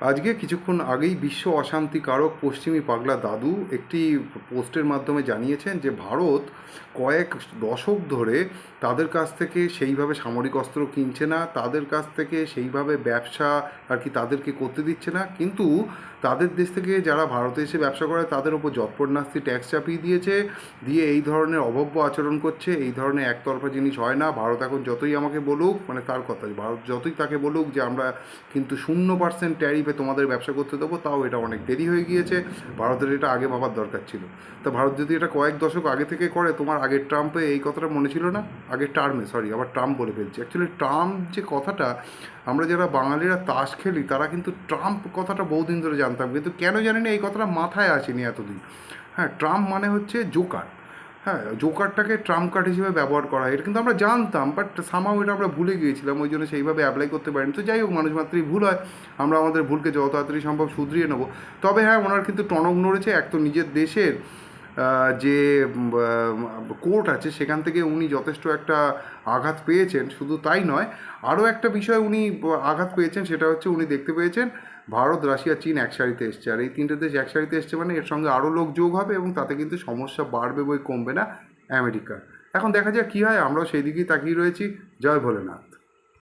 আজকে কিছুক্ষণ আগেই বিশ্ব অশান্তিকারক পশ্চিমী পাগলা দাদু একটি পোস্টের মাধ্যমে জানিয়েছেন যে ভারত কয়েক দশক ধরে তাদের কাছ থেকে সেইভাবে সামরিক অস্ত্র কিনছে না, তাদের কাছ থেকে সেইভাবে ব্যবসা আর কি তাদেরকে করতে দিচ্ছে না। কিন্তু তাদের দেশ থেকে যারা ভারতে এসে ব্যবসা করে, তাদের ওপর যৎপরনাস্তি ট্যাক্স চাপিয়ে দিয়েছে, দিয়ে এই ধরনের অভব্য আচরণ করছে। এই ধরনের একতরফা জিনিস হয় না। ভারত এখন যতই আমাকে বলুক মানে তার কথা, ভারত যতই তাকে বলুক যে আমরা কিন্তু শূন্য পার্সেন্ট ট্যারিফে তোমাদের ব্যবসা করতে দেবো, তাও এটা অনেক দেরি হয়ে গিয়েছে। ভারতের এটা আগে ভাবার দরকার ছিল। তো ভারত যদি এটা কয়েক দশক আগে থেকে করে, তোমার আগের ট্রাম্পে এই কথাটা মনে ছিল না? আগের টার্মে সরি আবার ট্রাম্প বলে ফেলছি। অ্যাকচুয়ালি ট্রাম্প যে কথাটা আমরা যারা বাঙালিরা তাস খেলি, তারা কিন্তু ট্রাম্প কথাটা বহুদিন ধরে জানতাম। কিন্তু কেন জানি না এই কথাটা মাথায় আসেনি এতদিন। হ্যাঁ ট্রাম্প মানে হচ্ছে জোকার। হ্যাঁ জোকারটাকে ট্রাম্প কার্ড হিসেবে ব্যবহার করা হয়। এটা কিন্তু আমরা জানতাম বাট সামাও এটা আমরা ভুলে গিয়েছিলাম, ওই জন্য সেইভাবে অ্যাপ্লাই করতে পারিনি। তো যাই হোক মানুষ মাত্রই ভুল হয়, আমরা আমাদের ভুলকে যত তাড়াতাড়ি সম্ভব শুধরিয়ে নেব। তবে হ্যাঁ ওনার কিন্তু টনক নড়েছে, এক তো নিজের দেশের যে কোর্ট আছে, সেখান থেকে উনি যথেষ্ট একটা আঘাত পেয়েছেন, শুধু তাই নয়, আরও একটা বিষয় উনি আঘাত পেয়েছেন, সেটা হচ্ছে উনি দেখতে পেয়েছেন ভারত, রাশিয়া, চীন এক সারিতে এসছে। আর এই তিনটে দেশ এক সারিতে এসছে মানে এর সঙ্গে আরও লোক যোগ হবে এবং তাতে কিন্তু সমস্যা বাড়বে বই কমবে না আমেরিকা। এখন দেখা যাক কী হয়, আমরাও সেই দিকেই তাকিয়ে রয়েছি। জয় ভোলেনাথ।